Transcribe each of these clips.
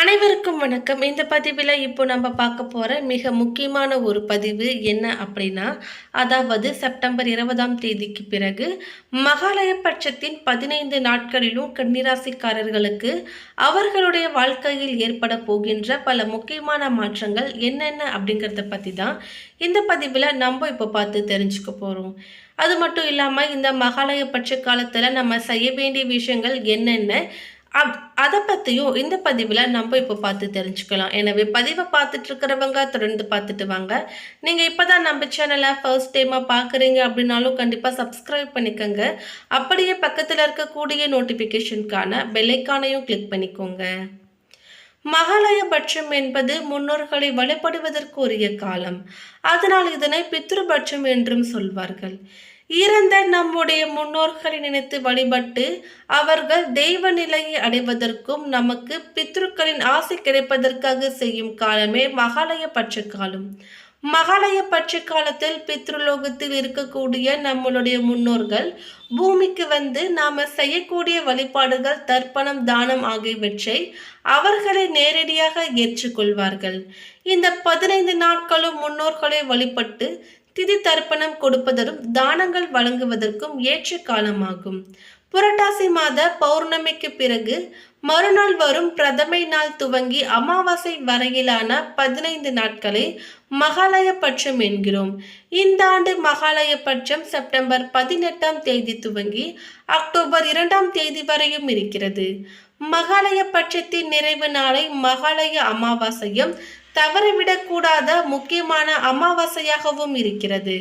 அனைவருக்கும் வணக்கம். இந்த பதிவில் இப்போ நம்ம பார்க்க போகிற மிக முக்கியமான ஒரு பதிவு என்ன அப்படின்னா அதாவது செப்டம்பர் இருபதாம் தேதிக்கு பிறகு மகாலய பட்சத்தின் பதினைந்து நாட்களிலும் கன்னிராசிக்காரர்களுக்கு அவர்களுடைய வாழ்க்கையில் ஏற்பட போகின்ற பல முக்கியமான மாற்றங்கள் என்னென்ன அப்படிங்கிறத பற்றி தான் இந்த பதிவில் நம்ம இப்போ பார்த்து தெரிஞ்சுக்க போகிறோம் அது மட்டும் இல்லாமல் இந்த மகாலய பட்ச காலத்தில் நம்ம செய்ய வேண்டிய விஷயங்கள் என்னென்ன அப் அதை பற்றியும் இந்த பதிவில் நம்ம இப்போ பார்த்து தெரிஞ்சுக்கலாம். எனவே பதிவை பார்த்துட்டு இருக்கிறவங்க தொடர்ந்து பார்த்துட்டு வாங்க. நீங்கள் இப்போ தான் நம்ம சேனலை ஃபர்ஸ்ட் டைமாக பார்க்குறீங்க அப்படின்னாலும் கண்டிப்பாக சப்ஸ்கிரைப் பண்ணிக்கோங்க. அப்படியே பக்கத்தில் இருக்கக்கூடிய நோட்டிஃபிகேஷனுக்கான பெல்லைக்கானையும் கிளிக் பண்ணிக்கோங்க. மகாலயபட்சம் என்பது முன்னோர்களை வழிபடுவதற்கு உரிய காலம். அதனால் இதனை பித்ருபட்சம் என்றும் சொல்வார்கள். இறந்த நம்முடைய முன்னோர்களை நினைத்து வழிபட்டு அவர்கள் தெய்வ நிலையை அடைவதற்கும் நமக்கு பித்ருக்களின் ஆசை கிடைப்பதற்காக செய்யும் காலமே மகாலய பட்ச காலம் மகாலய பட்ச காலத்தில் பித்ருலோகத்தில் இருக்கக்கூடிய நம்மளுடைய முன்னோர்கள் பூமிக்கு வந்து நாம செய்யக்கூடிய வழிபாடுகள் தர்ப்பணம் தானம் ஆகியவற்றை அவர்களை நேரடியாக ஏற்றுக்கொள்வார்கள். இந்த பதினைந்து நாட்களும் முன்னோர்களை வழிபட்டு திதி தர்ப்பணம் கொடுப்பதற்கும் தானங்கள் வழங்குவதற்கும் ஏற்ற காலமாகும். புரட்டாசி மாத பௌர்ணமிக்கு பிறகு மறுநாள் வரும் பிரதமை நாள் துவங்கி அமாவாசை வரையிலான பதினைந்து நாட்களை மகாலய பட்சம் என்கிறோம். இந்த ஆண்டு மகாலய பட்சம் செப்டம்பர் பதினெட்டாம் தேதி துவங்கி அக்டோபர் இரண்டாம் தேதி வரையும் இருக்கிறது. மகாலய பட்சத்தின் நிறைவு நாளை மகாலய அமாவாசையும் தவறிவிடக்கூடாத முக்கியமான அமாவாசையாகவும் இருக்கிறது.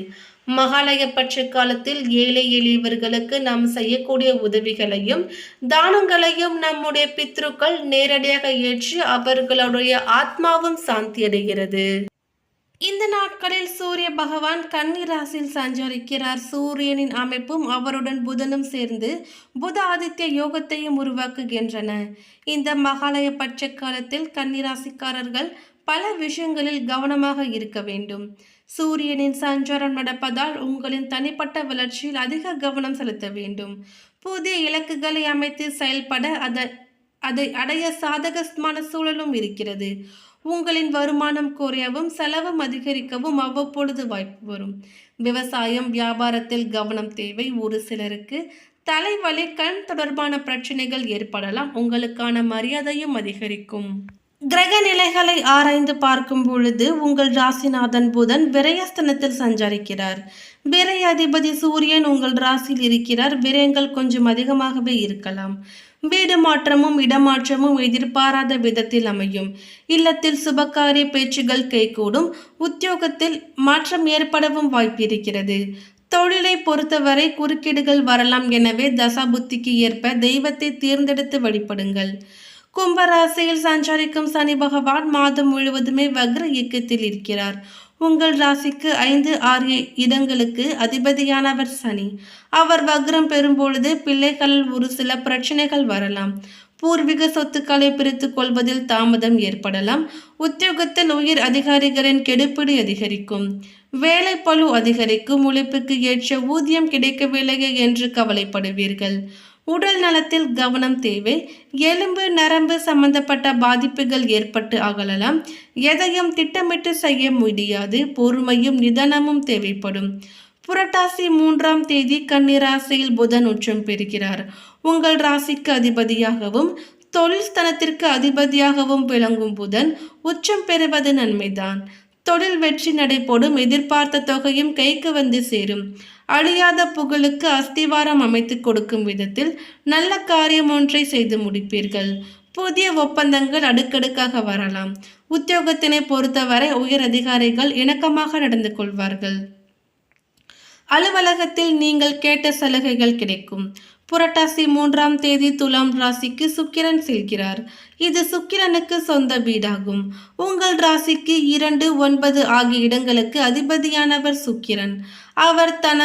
மகாலய பட்ச காலத்தில் ஏழை எளியவர்களுக்கு நாம் செய்யக்கூடிய உதவிகளையும் தானங்களையும் நம்முடைய பித்ருக்கள் நேரடியாக ஏற்று அவர்களுடைய ஆத்மாவும் சாந்தி அடைகிறது இந்த நாட்களில் சூரிய பகவான் கன்னிராசியில் சஞ்சரிக்கிறார். சூரியனின் அமைப்பும் அவருடன் புதனும் சேர்ந்து புத ஆதித்ய யோகத்தையும் உருவாக்குகின்றன. இந்த மகாலய பட்ச காலத்தில் கன்னிராசிக்காரர்கள் பல விஷயங்களில் கவனமாக இருக்க வேண்டும். சூரியனின் சஞ்சாரம் நடப்பதால் உங்களின் தனிப்பட்ட வளர்ச்சியில் அதிக கவனம் செலுத்த வேண்டும். புதிய இலக்குகளை அமைத்து செயல்பட அதை அதை அடைய சாதகமான சூழலும் இருக்கிறது. உங்களின் வருமானம் குறையவும் செலவும் அதிகரிக்கவும் அவ்வப்பொழுது வாய்ப்பு வரும். விவசாயம் வியாபாரத்தில் கவனம் தேவை. ஒரு சிலருக்கு தலைவலி கண் தொடர்பான பிரச்சனைகள் ஏற்படலாம். உங்களுக்கான மரியாதையும் அதிகரிக்கும். கிரக நிலைகளை ஆராய்ந்து பார்க்கும் பொழுது உங்கள் ராசிநாதன் புதன் விரயஸ்தனத்தில் சஞ்சரிக்கிறார். விரய அதிபதி சூரியன் உங்கள் ராசியில் இருக்கிறார். விரயங்கள் கொஞ்சம் அதிகமாகவே இருக்கலாம். வீடு மாற்றமும் இடமாற்றமும் எதிர்பாராத விதத்தில் அமையும். இல்லத்தில் சுபகாரிய பேச்சுகள் கைகூடும் உத்தியோகத்தில் மாற்றம் ஏற்படவும் வாய்ப்பிருக்கிறது தொழிலை பொறுத்தவரை குறுக்கீடுகள் வரலாம். எனவே தசாபுத்திக்கு ஏற்ப தெய்வத்தை தேர்ந்தெடுத்து வழிபடுங்கள். கும்பராசியில் சஞ்சரிக்கும் சனி பகவான் மாதம் முழுவதுமே வக்ர இயக்கத்தில் இருக்கிறார். உங்கள் ராசிக்கு ஐந்து ஆறு இடங்களுக்கு அதிபதியானவர் சனி. அவர் வக்ரம் பெறும்பொழுது பிள்ளைகளில் ஒரு சில பிரச்சனைகள் வரலாம். பூர்வீக சொத்துக்களை பிரித்து கொள்வதில் தாமதம் ஏற்படலாம். உத்தியோகத்தில் உயிர் அதிகாரிகளின் கெடுப்பிடி அதிகரிக்கும். வேலை பழு அதிகரிக்கும். உழைப்புக்கு ஏற்ற ஊதியம் கிடைக்கவில்லையே என்று கவலைப்படுவீர்கள். உடல் நலத்தில் கவனம் தேவை. எலும்பு நரம்பு சம்பந்தப்பட்ட பாதிப்புகள் ஏற்பட்டு அகலலாம். எதையும் திட்டமிட்டு செய்ய முடியாது. பொறுமையும் நிதானமும் தேவைப்படும். புரட்டாசி மூன்றாம் தேதி கன்னிராசியில் புதன் உச்சம் பெறுகிறார். உங்கள் ராசிக்கு அதிபதியாகவும் தொழில் ஸ்தலத்திற்கு அதிபதியாகவும் விளங்கும் புதன் உச்சம் பெறுவது நன்மைதான். தொழில் வெற்றி நடைபோடும் எதிர்பார்த்த தொகையும் கைக்கு வந்து சேரும். அழியாத புகழுக்கு அஸ்திவாரம் அமைத்து கொடுக்கும் விதத்தில் நல்ல காரியம் ஒன்றை செய்து முடிப்பீர்கள். புதிய ஒப்பந்தங்கள் அடுக்கடுக்காக வரலாம். உத்தியோகத்தினை பொறுத்தவரை உயர் அதிகாரிகள் இணக்கமாக நடந்து கொள்வார்கள். அலுவலகத்தில் நீங்கள் கேட்ட சலுகைகள் கிடைக்கும். புரட்டாசி மூன்றாம் தேதி துலாம் ராசிக்கு சுக்கிரன் செல்கிறார். இது சுக்கிரனுக்கு சொந்த வீடாகும். உங்கள் ராசிக்கு இரண்டு ஒன்பது ஆகிய இடங்களுக்கு அதிபதியானவர் சுக்கிரன். அவர் தன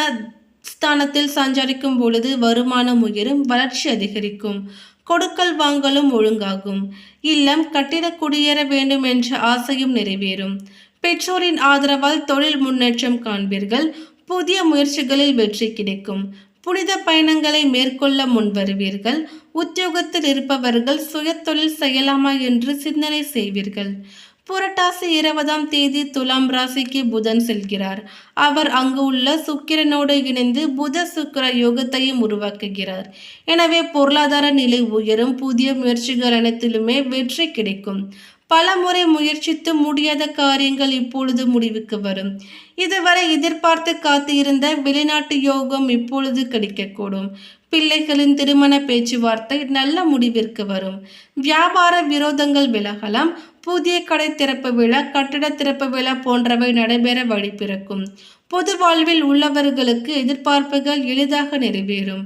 ஸ்தானத்தில் சஞ்சரிக்கும் பொழுது வருமானம் உயரும் வளர்ச்சி அதிகரிக்கும். கொடுக்கல் வாங்கலும் ஒழுங்காகும். இல்லம் கட்டிட குடியேற வேண்டும் என்ற ஆசையும் நிறைவேறும். பெற்றோரின் ஆதரவால் தொழில் முன்னேற்றம் காண்பீர்கள். புதிய முயற்சிகளில் வெற்றி கிடைக்கும். புனித பயணங்களை மேற்கொள்ள முன்வருவீர்கள் உத்தியோகத்தில் இருப்பவர்கள் சுயதொழில் செய்யலாமா என்று சிந்தனை செய்வீர்கள். புரட்டாசி இருபதாம் தேதி துலாம் ராசிக்கு புதன் செல்கிறார். அவர் அங்கு உள்ள சுக்கிரனோடு இணைந்து புத சுக்கிர யோகத்தையும் உருவாக்குகிறார். எனவே பொருளாதார நிலை உயரும் புதிய முயற்சிகள் அனைத்திலுமே வெற்றி கிடைக்கும். பல முறை முயற்சித்து முடியாத காரியங்கள் இப்பொழுது முடிவுக்கு வரும். இதுவரை எதிர்பார்த்து காத்திருந்த வெளிநாட்டு யோகம் இப்பொழுது கிடைக்கக்கூடும். பிள்ளைகளின் திருமண பேச்சுவார்த்தை நல்ல முடிவிற்கு வரும். வியாபார விரோதங்கள் விலகலாம். புதிய கடை திறப்பு விழா கட்டிட திறப்பு விழா போன்றவை நடைபெற வழி பிறக்கும். பொது வாழ்வில் உள்ளவர்களுக்கு எதிர்பார்ப்புகள் எளிதாக நிறைவேறும்.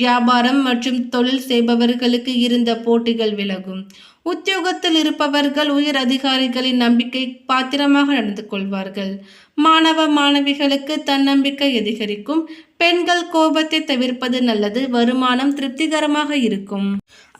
வியாபாரம் மற்றும் தொழில் செய்பவர்களுக்கு இருந்த போட்டிகள் விலகும். உத்தியோகத்தில் இருப்பவர்கள் உயர் அதிகாரிகளின் நம்பிக்கை பாத்திரமாக நடந்து கொள்வார்கள். மாணவ மாணவிகளுக்கு தன்னம்பிக்கை அதிகரிக்கும். பெண்கள் கோபத்தை தவிர்ப்பது நல்லது வருமானம் திருப்திகரமாக இருக்கும்.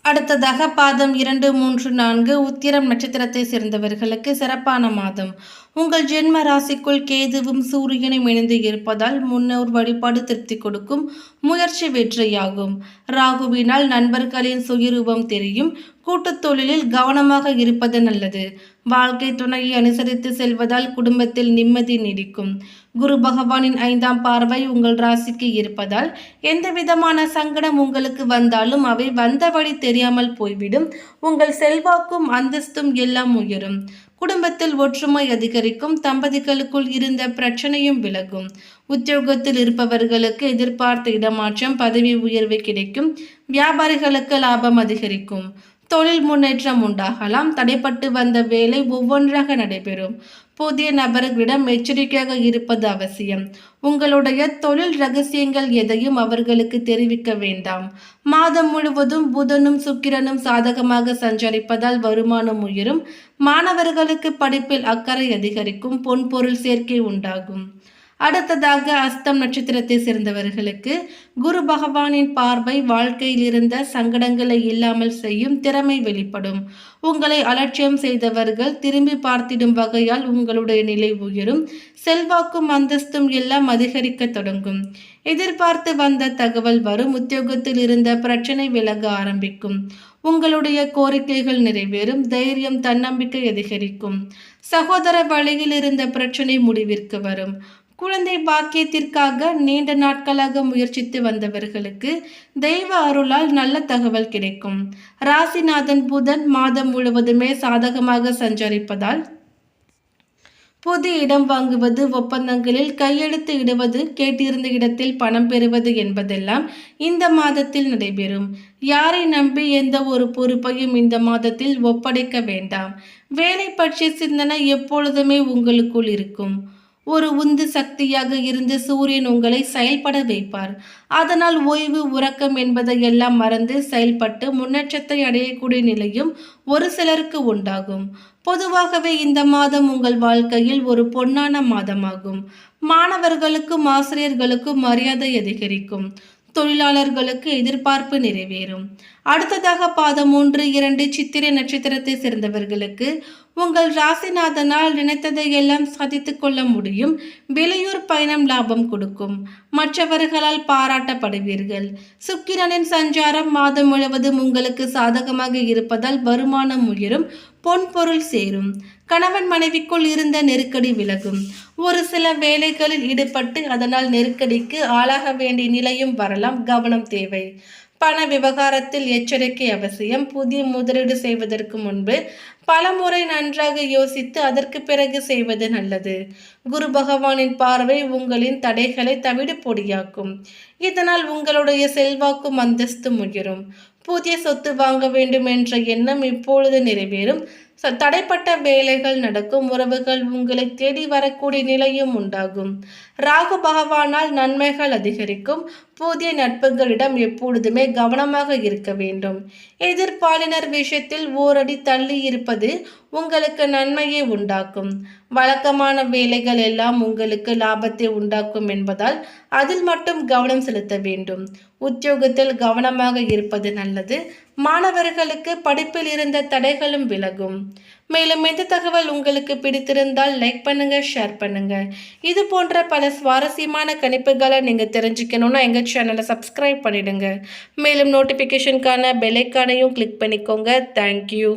அடுத்ததாக பாதம் இரண்டு மூன்று நான்கு உத்திரம் நட்சத்திரத்தை சேர்ந்தவர்களுக்கு சிறப்பான மாதம். உங்கள் ஜென்ம ராசிக்குள் கேதுவும் சூரியனும் இணைந்து இருப்பதால் முன்னோர் வழிபாடு திருப்தி கொடுக்கும் முயற்சி வெற்றியாகும். ராகுவினால் நண்பர்களின் சுயரூபம் தெரியும். கூட்டுத் தொழிலில் கவனமாக இருப்பது நல்லது. வாழ்க்கை துணையை அனுசரித்து செல்வதால் குடும்பத்தில் நிம்மதி நீடிக்கும். குரு பகவானின் ஐந்தாம் பார்வை உங்கள் ராசிக்கு இருப்பதால் எந்த விதமான சங்கடம் உங்களுக்கு வந்தாலும் அவை வந்த வழி தெரியாமல் போய்விடும். உங்கள் செல்வாக்கும் அந்தஸ்தும் எல்லாம் உயரும். குடும்பத்தில் ஒற்றுமை அதிகரிக்கும் தம்பதிகளுக்குள் இருந்த பிரச்சனையும் விலகும். உத்தியோகத்தில் இருப்பவர்களுக்கு எதிர்பார்த்த இடமாற்றம் பதவி உயர்வு கிடைக்கும் வியாபாரிகளுக்கு லாபம் அதிகரிக்கும். தொழில் முன்னேற்றம் உண்டாகலாம். தடைப்பட்டு வந்த வேலை ஒவ்வொன்றாக நடைபெறும். புதிய நபர்களிடம் எச்சரிக்கையாக இருப்பது அவசியம். உங்களுடைய தொழில் ரகசியங்கள் எதையும் அவர்களுக்கு தெரிவிக்க வேண்டாம். மாதம் முழுவதும் புதனும் சுக்கிரனும் சாதகமாக சஞ்சரிப்பதால் வருமானம் உயரும். மாணவர்களுக்கு படிப்பில் அக்கறை அதிகரிக்கும். பொன்பொருள் சேர்க்கை உண்டாகும். அடுத்ததாக அஸ்தம் நட்சத்திரத்தை சேர்ந்தவர்களுக்கு குரு பகவானின் பார்வை வாழ்க்கையில் இருந்த சங்கடங்களை இல்லாமல் செய்யும் திறமை வெளிப்படும். உங்களை அலட்சியம் செய்தவர்கள் திரும்பி பார்த்திடும் வகையால் உங்களுடைய நிலை உயரும். செல்வாக்கும் அந்தஸ்தும் எல்லாம் அதிகரிக்க தொடங்கும். எதிர்பார்த்து வந்த தகவல் வரும். உத்தியோகத்தில் இருந்த பிரச்சனை விலக ஆரம்பிக்கும். உங்களுடைய கோரிக்கைகள் நிறைவேறும். தைரியம் தன்னம்பிக்கை அதிகரிக்கும். சகோதர வழியில் இருந்த பிரச்சனை முடிவிற்கு வரும். குழந்தை பாக்கியத்திற்காக நீண்ட நாட்களாக முயற்சித்து வந்தவர்களுக்கு தெய்வ அருளால் நல்ல தகவல் கிடைக்கும். ராசிநாதன் புதன் மாதம் முழுவதுமே சாதகமாக சஞ்சரிப்பதால் புது இடம் வாங்குவது ஒப்பந்தங்களில் கையெழுத்து இடுவது கேட்டிருந்த இடத்தில் பணம் பெறுவது என்பதெல்லாம் இந்த மாதத்தில் நடைபெறும். யாரை நம்பி எந்த ஒரு பொறுப்பையும் இந்த மாதத்தில் ஒப்படைக்க வேண்டாம். வேலை பற்றிய சிந்தனை எப்பொழுதுமே உங்களுக்குள் இருக்கும். ஒரு உந்து சக்தியாக இருந்து சூரியன் உங்களை செயல்பட வைப்பார். அதனால் ஓய்வு உறக்கம் என்பதை எல்லாம் மறந்து செயல்பட்டு முன்னேற்றத்தை அடையக்கூடிய நிலையும் ஒரு சிலருக்கு உண்டாகும். பொதுவாகவே இந்த மாதம் உங்கள் வாழ்க்கையில் ஒரு பொன்னான மாதமாகும். மாணவர்களுக்கும் ஆசிரியர்களுக்கும் மரியாதை அதிகரிக்கும். தொழிலாளர்களுக்கு எதிர்பார்ப்பு நிறைவேறும். அடுத்ததாக பாதம் மூன்று இரண்டு சித்திரை நட்சத்திரத்தை சேர்ந்தவர்களுக்கு உங்கள் ராசிநாதனால் நினைத்ததை எல்லாம் சாதித்து கொள்ள முடியும். வெளியூர் பயணம் லாபம் கொடுக்கும். மற்றவர்களால் பாராட்டப்படுவீர்கள். சுக்கிரனின் சஞ்சாரம் மாதம் முழுவதும் உங்களுக்கு சாதகமாக இருப்பதால் வருமானம் உயரும். பொன் பொருள் சேரும். கணவன் மனைவிக்குள் இருந்த நெருக்கடி விலகும். ஒரு சில வேலைகளில் ஈடுபட்டு அதனால் நெருக்கடிக்கு ஆளாக வேண்டிய நிலையும் வரலாம். கவனம் தேவை. பண விவகாரத்தில் எச்சரிக்கை அவசியம். புதிய முதலீடு செய்வதற்கு முன்பு பல முறை நன்றாக யோசித்து அதற்கு பிறகு செய்வது நல்லது. குரு பகவானின் பார்வை உங்களின் தடைகளை தவிடு பொடியாக்கும். இதனால் உங்களுடைய செல்வாக்கும் அந்தஸ்தும் உயரும் புதிய சொத்து வாங்க வேண்டும் என்ற எண்ணம் இப்பொழுது நிறைவேறும். தடைப்பட்ட வேலைகள் நடக்கும் உறவுகள் உங்களை தேடி வரக்கூடிய நிலையும் உண்டாகும். ராகு பகவானால் நன்மைகள் அதிகரிக்கும். புதிய நட்புகளிடம் எப்பொழுதுமே கவனமாக இருக்க வேண்டும். எதிர்ப்பாளினர் விஷயத்தில் ஓரடி தள்ளி இருப்பது உங்களுக்கு நன்மையை உண்டாக்கும். வழக்கமான வேலைகள் எல்லாம் உங்களுக்கு லாபத்தை உண்டாக்கும் என்பதால் அதில் மட்டும் கவனம் செலுத்த வேண்டும். உத்தியோகத்தில் கவனமாக இருப்பது நல்லது. மாணவர்களுக்கு படிப்பில் இருந்த தடைகளும் விலகும். மேலும் இந்த தகவல் உங்களுக்கு பிடித்திருந்தால் லைக் பண்ணுங்க ஷேர் பண்ணுங்க. இது போன்ற பல சுவாரஸ்யமான கணிப்புகளை நீங்கள் தெரிஞ்சுக்கணும்னா எங்கள் சேனலை சப்ஸ்கிரைப் பண்ணிடுங்க. மேலும் நோட்டிஃபிகேஷனுக்கான பெல் ஐக்கானையும் கிளிக் பண்ணிக்கோங்க. Thank you